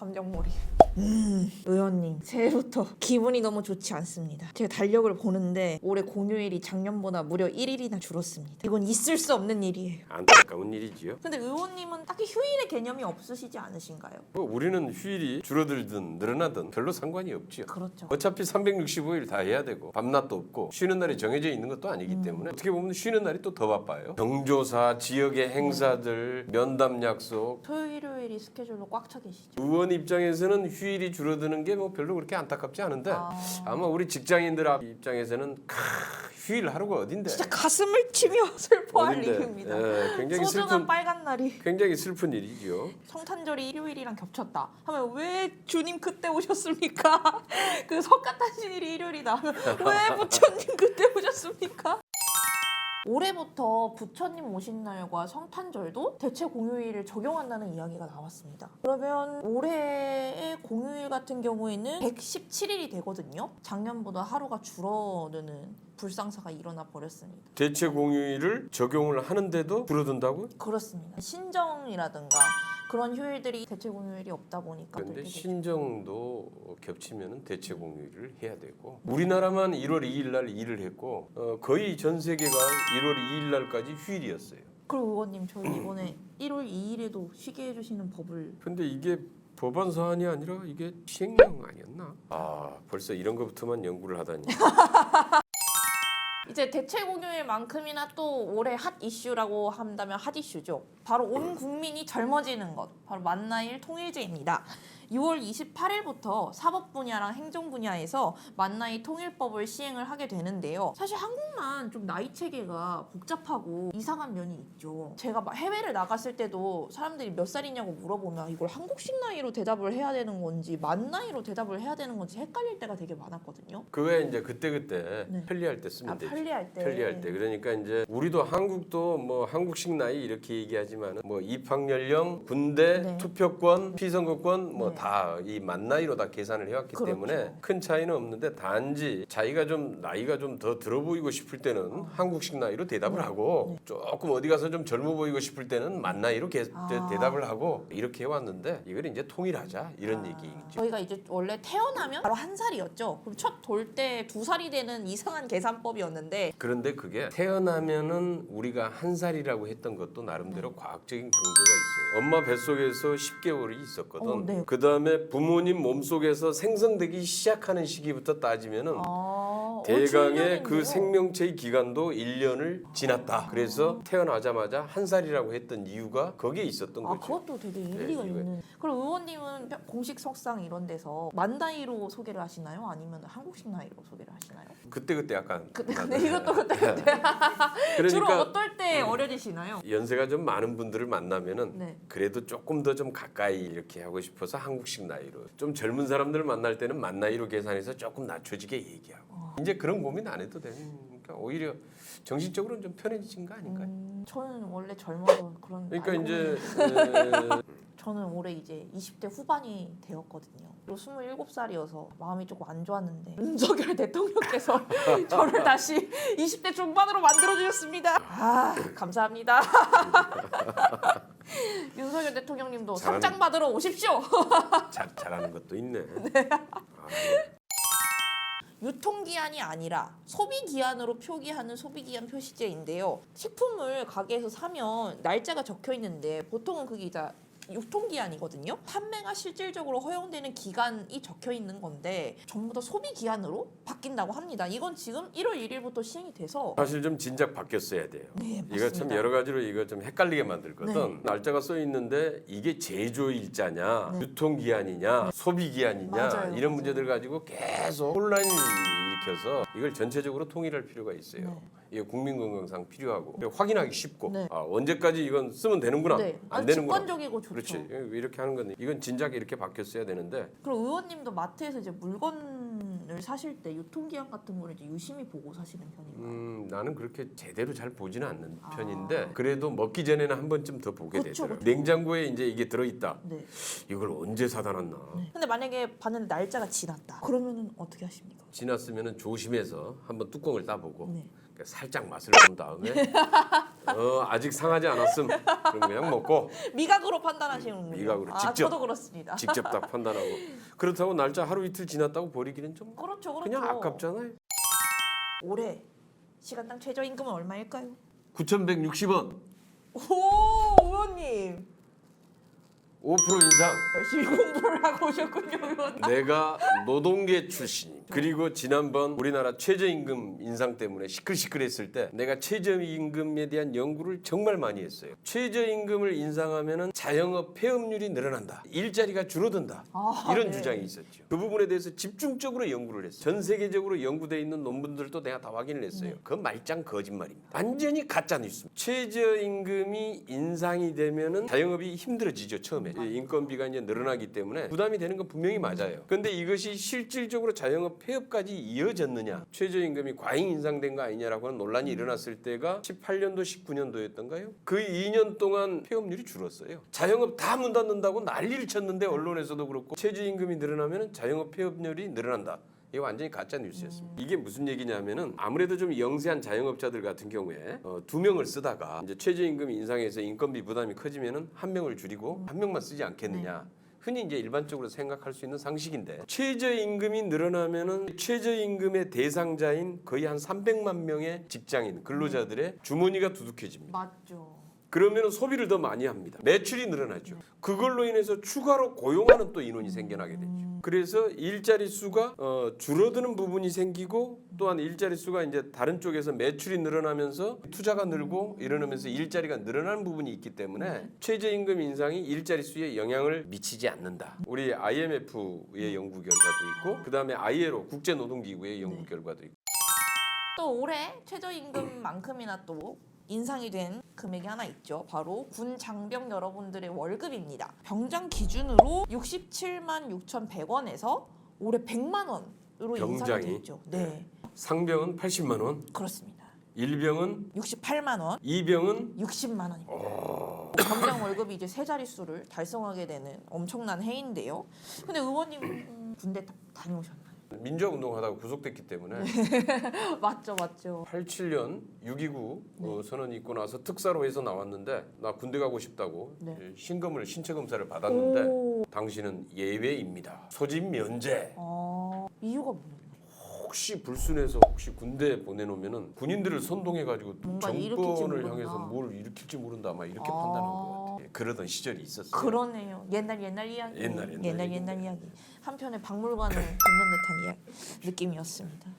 감정몰이. 음, 의원님 새해부터 기분이 너무 좋지 않습니다. 제가 달력을 보는데 올해 공휴일이 작년보다 무려 1일이나 줄었습니다. 이건 있을 수 없는 일이에요. 안타까운 일이지요. 근데 의원님은 딱히 휴일의 개념이 없으시지 않으신가요? 뭐 우리는 휴일이 줄어들든 늘어나든 별로 상관이 없지요. 그렇죠. 어차피 365일 다 해야 되고 밤낮도 없고 쉬는 날이 정해져 있는 것도 아니기 음. 때문에 어떻게 보면 쉬는 날이 또 더 바빠요. 경조사, 지역의 행사들, 면담 약속. 토요일, 일요일 이 스케줄로 꽉 차 계시죠? 의원 입장에서는 휴일이 줄어드는 게 뭐 별로 그렇게 안타깝지 않은데 아. 아마 우리 직장인들 입장에서는 크, 휴일 하루가 어딘데? 진짜 가슴을 치며 슬퍼할 어딘데? 일입니다. 예, 굉장히 소중한 슬픈 빨간 날이 굉장히 슬픈 일이죠. 성탄절이 일요일이랑 겹쳤다 하면 왜 주님 그때 오셨습니까? 그 석가탄신일이 일요일이다 하면 왜 부처님 그때 오셨습니까? 올해부터 부처님 오신 날과 성탄절도 대체 공휴일을 적용한다는 이야기가 나왔습니다. 그러면 올해의 공휴일 같은 경우에는 117일이 되거든요. 작년보다 하루가 줄어드는 불상사가 일어나 버렸습니다. 대체 공휴일을 적용을 하는데도 줄어든다고? 그렇습니다. 신정이라든가 그런 휴일들이 대체 공휴일이 없다 보니까 그런데 되죠. 신정도 겹치면 대체 공휴일을 해야 되고 우리나라만 1월 2일 날 일을 했고 어, 거의 전 세계가 1월 2일 날까지 휴일이었어요. 그리고 의원님 저희 이번에 1월 2일에도 쉬게 해주시는 법을 근데 이게 법안 사안이 아니라 이게 시행령 아니었나? 아 벌써 이런 것부터만 연구를 하다니. 이제 대체 공휴일만큼이나 또 올해 핫 이슈라고 한다면 핫 이슈죠. 바로 온 국민이 젊어지는 것, 바로 만나일 통일제입니다. 6월 28일부터 사법 분야랑 행정 분야에서 만나이 통일법을 시행을 하게 되는데요. 사실 한국만 좀 나이 체계가 복잡하고 이상한 면이 있죠. 제가 막 해외를 나갔을 때도 사람들이 몇 살이냐고 물어보면 이걸 한국식 나이로 대답을 해야 되는 건지 만 나이로 대답을 해야 되는 건지 헷갈릴 때가 되게 많았거든요. 그거에 이제 그때 그때 네. 편리할 때 쓰면 아, 되지. 편리할 때. 편리할 때 그러니까 이제 우리도 한국도 뭐 한국식 나이 이렇게 얘기하지만 은뭐 입학 연령, 군대, 네. 투표권, 피선거권 뭐 네. 다이 만 나이로 다 계산을 해왔기 그렇죠. 때문에 큰 차이는 없는데 단지 자기가 좀 나이가 좀 더 들어 보이고 싶을 때는 한국식 나이로 대답을 네. 하고 조금 어디 가서 좀 젊어 보이고 싶을 때는 만 나이로 개- 아. 대답을 하고 이렇게 해왔는데 이걸 이제 통일하자 이런 아, 얘기죠. 저희가 이제 원래 태어나면 바로 한 살이었죠. 그럼 첫 돌 때 두 살이 되는 이상한 계산법이었는데 그런데 그게 태어나면은 우리가 한 살이라고 했던 것도 나름대로 과학적인 근거가 있어요. 엄마 뱃속에서 10개월이 있었거든. 어, 네. 그 다음에 부모님 몸속에서 생성되기 시작하는 시기부터 따지면은 아, 대강의 어, 그 7년인데요. 생명체의 기간도 1년을 지났다. 그래서 태어나자마자 한 살이라고 했던 이유가 거기에 있었던 아 거죠. 그것도 되게 일리가 네, 있는. 그럼 의원님은 뼈- 공식 석상 이런 데서 만 나이로 소개를 하시나요? 아니면 한국식 나이로 소개를 하시나요? 그때 그때 약간 나도- 근데 이것도 그때 그때 주로 그러니까 어떨 때 어려지시나요? 연세가 좀 많은 분들을 만나면은 네. 그래도 조금 더 좀 가까이 이렇게 하고 싶어서 한국식 나이로 좀 젊은 사람들을 만날 때는 만 나이로 계산해서 조금 낮춰지게 얘기하고 어. 이제 그런 고민 안 해도 되니까 오히려 정신적으로는 좀 편해진 거 아닌가요? 음, 저는 원래 젊어서 그런. 그러니까 이제 에, 저는 올해 이제 20대 후반이 되었거든요. 그리고 27살이어서 마음이 조금 안 좋았는데 윤석열 대통령께서 저를 다시 20대 중반으로 만들어 주셨습니다. 아 감사합니다. 윤석열 대통령님도 상장 받으러 오십시오. 잘, 잘하는 것도 있네. 아, 유통기한이 아니라 소비기한으로 표기하는 소비기한 표시제인데요. 식품을 가게에서 사면 날짜가 적혀 있는데 보통은 그게 이제 유통기한이거든요. 판매가 실질적으로 허용되는 기간이 적혀 있는 건데 전부 다 소비 기한으로 바뀐다고 합니다. 이건 지금 1월 1일부터 시행이 돼서 사실 좀 진작 바뀌었어야 돼요. 네, 이거 참 맞습니다. 여러 가지로 이거 좀 헷갈리게 만들거든. 네. 날짜가 써 있는데 이게 제조 일자냐, 네. 유통 기한이냐, 소비 기한이냐 맞아요, 이런 맞아요. 문제들 가지고 계속 혼란을 일으켜서 이걸 전체적으로 통일할 필요가 있어요. 네. 이게 국민 건강상 필요하고 확인하기 쉽고 네. 아, 언제까지 이건 쓰면 되는구나, 네, 안 아주 되는구나. 직관적이고 좋죠. 그렇지 이렇게 하는 건데 이건 진작 이렇게 바뀌었어야 되는데 그리고 의원님도 마트에서 이제 물건을 사실 때 유통기한 같은 거를 이제 유심히 보고 사시는 편인가요? 음, 나는 그렇게 제대로 잘 보지는 않는 아. 편인데 그래도 먹기 전에는 한 번쯤 더 보게 그쵸, 되더라고 요. 그쵸. 냉장고에 이제 이게 들어있다. 네. 이걸 언제 사다 놨나. 근데 만약에 봤는데 날짜가 지났다. 그러면은 어떻게 하십니까? 지났으면 조심해서 한번 뚜껑을 따보고 네. 살짝 맛을 본 다음에 어, 아직 상하지 않았음 그럼 그냥 먹고 미각으로 판단하시는군요. 미각으로 아, 직접. 저도 그렇습니다. 직접 딱 판단하고 그렇다고 날짜 하루 이틀 지났다고 버리기는 좀 그렇죠, 그렇죠. 그냥 아깝잖아요. 올해 시간당 최저임금은 얼마일까요? 9,160원 오, 의원님 5% 인상. 열심히 공부를 하고 오셨군요, 의원님. 내가 노동계 출신입니다. 그리고 지난번 우리나라 최저임금 인상 때문에 시끌시끌했을 때 내가 최저임금에 대한 연구를 정말 많이 했어요. 최저임금을 인상하면은 자영업 폐업률이 늘어난다. 일자리가 줄어든다. 아, 이런 네. 주장이 있었죠. 그 부분에 대해서 집중적으로 연구를 했어요. 전 세계적으로 연구돼 있는 논문들도 내가 다 확인을 했어요. 그 말짱 거짓말입니다. 완전히 가짜 뉴스입니다. 최저임금이 인상이 되면은 자영업이 힘들어지죠 처음에 이 인건비가 이제 늘어나기 때문에 부담이 되는 건 분명히 맞아요. 근데 이것이 실질적으로 자영업 폐업까지 이어졌느냐? 최저임금이 과잉 인상된 거 아니냐라고 하는 논란이 일어났을 때가 18년도 19년도였던가요? 그 2년 동안 폐업률이 줄었어요. 자영업 다 문 닫는다고 난리를 쳤는데 언론에서도 그렇고 최저임금이 늘어나면 자영업 폐업률이 늘어난다. 이거 완전히 가짜 뉴스였습니다. 이게 무슨 얘기냐면은 아무래도 좀 영세한 자영업자들 같은 경우에 어, 두 명을 쓰다가 이제 최저임금 인상해서 인건비 부담이 커지면은 한 명을 줄이고 한 명만 쓰지 않겠느냐. 흔히 이제 일반적으로 생각할 수 있는 상식인데 최저임금이 늘어나면은 최저임금의 대상자인 거의 한 300만 명의 직장인 근로자들의 주머니가 두둑해집니다. 맞죠. 그러면 소비를 더 많이 합니다. 매출이 늘어나죠. 그걸로 인해서 추가로 고용하는 또 인원이 생겨나게 되죠. 그래서 일자리 수가 어, 줄어드는 부분이 생기고 또한 일자리 수가 이제 다른 쪽에서 매출이 늘어나면서 투자가 늘고 이러면서 일자리가 늘어나는 부분이 있기 때문에 최저임금 인상이 일자리 수에 영향을 미치지 않는다. 우리 IMF의 연구 결과도 있고 그다음에 ILO 국제노동기구의 연구 결과도 있고. 또 올해 최저임금만큼이나 또 인상이 된 금액이 하나 있죠. 바로 군 장병 여러분들의 월급입니다. 병장 기준으로 67만 6,100원에서 올해 100만 원으로 인상이 병장이? 됐죠. 네, 상병은 80만 원, 그렇습니다. 일병은 68만 원, 이병은 60만 원입니다. 병장 월급이 이제 세 자릿수를 달성하게 되는 엄청난 해인데요. 근데 의원님 음, 군대 다, 다녀오셨나요? 민주화 운동 하다가 구속됐기 때문에 맞죠, 맞죠. 87년 6.29 어, 선언이 있고 나서 특사로 해서 나왔는데 나 군대 가고 싶다고 네. 예, 신검을 신체 검사를 받았는데 오, 당신은 예외입니다. 소집 면제. 어, 이유가 뭐예요? 혹시 불순해서 혹시 군대 보내놓으면은 군인들을 선동해 가지고 뭔가 일으킬지 정권을 모른다. 향해서 뭘 일으킬지 모른다 막 이렇게 아. 판단한 것 같아요. 그러던 시절이 있었어요. 그러네요. 옛날 옛날 이야기. 옛날, 옛날 옛날. 옛날 이야기. 한편의 박물관을 걷는 듯한 이야기, 느낌이었습니다.